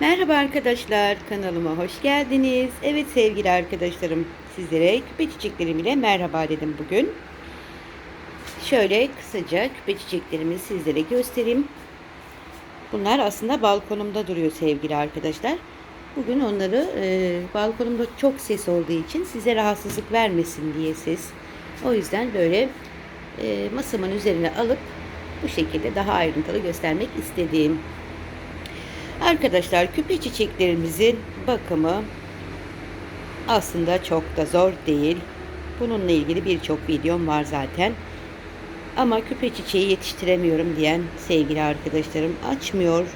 Merhaba arkadaşlar, kanalıma hoş geldiniz. Evet sevgili arkadaşlarım, sizlere küpe çiçeklerim ile merhaba dedim bugün. Şöyle kısaca küpe çiçeklerimi sizlere göstereyim. Bunlar aslında balkonumda duruyor sevgili arkadaşlar. Bugün onları e, balkonumda çok ses olduğu için size rahatsızlık vermesin diye ses. O yüzden böyle e, masamın üzerine alıp bu şekilde daha ayrıntılı göstermek istedim. Arkadaşlar küpe çiçeklerimizin bakımı aslında çok da zor değil. Bununla ilgili birçok videom var zaten. Ama küpe çiçeği yetiştiremiyorum diyen sevgili arkadaşlarım, açmıyor,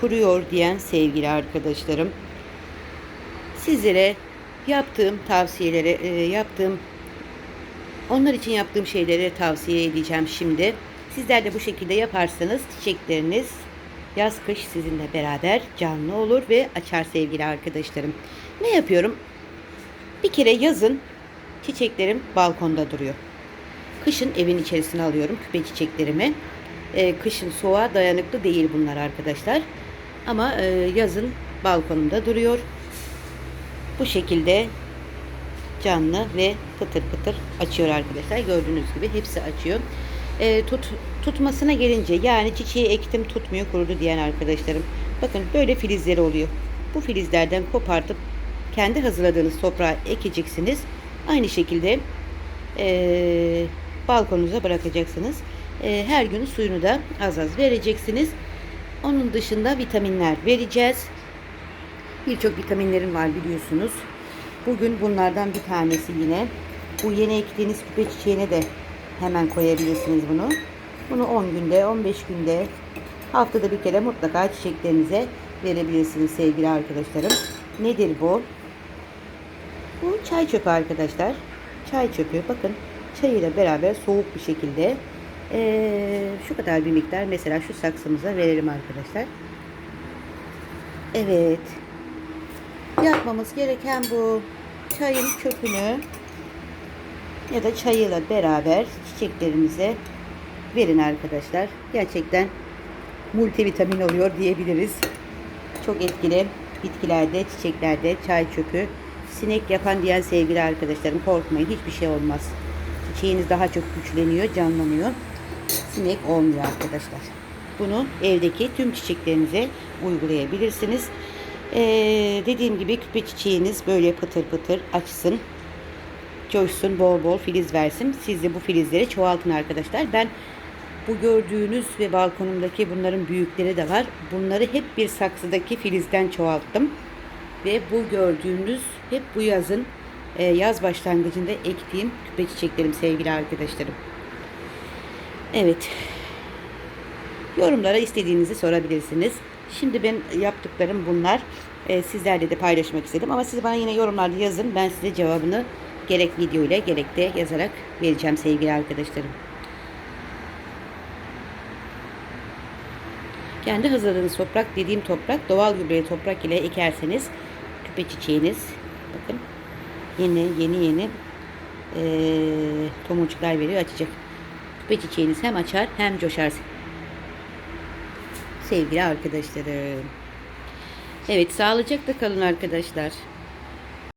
kuruyor diyen sevgili arkadaşlarım. Sizlere yaptığım tavsiyeleri, e, yaptığım onlar için yaptığım şeyleri tavsiye edeceğim şimdi. Sizler de bu şekilde yaparsanız çiçekleriniz yaz kış sizinle beraber canlı olur ve açar sevgili arkadaşlarım. Ne yapıyorum? Bir kere yazın çiçeklerim balkonda duruyor. Kışın evin içerisine alıyorum küpe çiçeklerimi. Ee, kışın soğuğa dayanıklı değil bunlar arkadaşlar. Ama e, yazın balkonumda duruyor. Bu şekilde canlı ve pıtır pıtır açıyor arkadaşlar. Gördüğünüz gibi hepsi açıyor. E, tut, tutmasına gelince yani çiçeği ektim tutmuyor kurudu diyen arkadaşlarım. Bakın böyle filizleri oluyor. Bu filizlerden kopartıp kendi hazırladığınız toprağa ekeceksiniz. Aynı şekilde e, balkonunuza bırakacaksınız. E, her gün suyunu da az az vereceksiniz. Onun dışında vitaminler vereceğiz. Birçok vitaminlerim var biliyorsunuz. Bugün bunlardan bir tanesi yine. Bu yeni ektiğiniz küpe çiçeğine de hemen koyabilirsiniz bunu. Bunu 10 günde, 15 günde, haftada bir kere mutlaka çiçeklerinize verebilirsiniz sevgili arkadaşlarım. Nedir bu? Bu çay çöpü arkadaşlar. Çay çöpü. Bakın çayıyla beraber soğuk bir şekilde ee, şu kadar bir miktar mesela şu saksımıza verelim arkadaşlar. Evet. Yapmamız gereken bu çayın çöpünü ya da çayıyla beraber çiçeklerimize verin arkadaşlar. Gerçekten multivitamin oluyor diyebiliriz. Çok etkili bitkilerde, çiçeklerde çay çöpü. Sinek yapan diyen sevgili arkadaşlarım korkmayın hiçbir şey olmaz. Çiçeğiniz daha çok güçleniyor, canlanıyor. Sinek olmuyor arkadaşlar. Bunu evdeki tüm çiçeklerinize uygulayabilirsiniz. Ee, dediğim gibi küpe çiçeğiniz böyle pıtır pıtır açsın. Coşsun, bol bol filiz versin. Siz de bu filizleri çoğaltın arkadaşlar. Ben bu gördüğünüz ve balkonumdaki bunların büyükleri de var. Bunları hep bir saksıdaki filizden çoğalttım. Ve bu gördüğünüz hep bu yazın e, yaz başlangıcında ektiğim küpe çiçeklerim sevgili arkadaşlarım. Evet. Yorumlara istediğinizi sorabilirsiniz. Şimdi ben yaptıklarım bunlar. E, sizlerle de paylaşmak istedim. Ama siz bana yine yorumlarda yazın. Ben size cevabını gerek video ile gerek de yazarak vereceğim sevgili arkadaşlarım. Kendi hazırladığınız toprak dediğim toprak doğal gübreli toprak ile ekerseniz küpe çiçeğiniz bakın yeni yeni yeni e, tomurcuklar veriyor açacak. Küpe çiçeğiniz hem açar hem coşar sevgili arkadaşlarım. Evet sağlıcakla kalın arkadaşlar.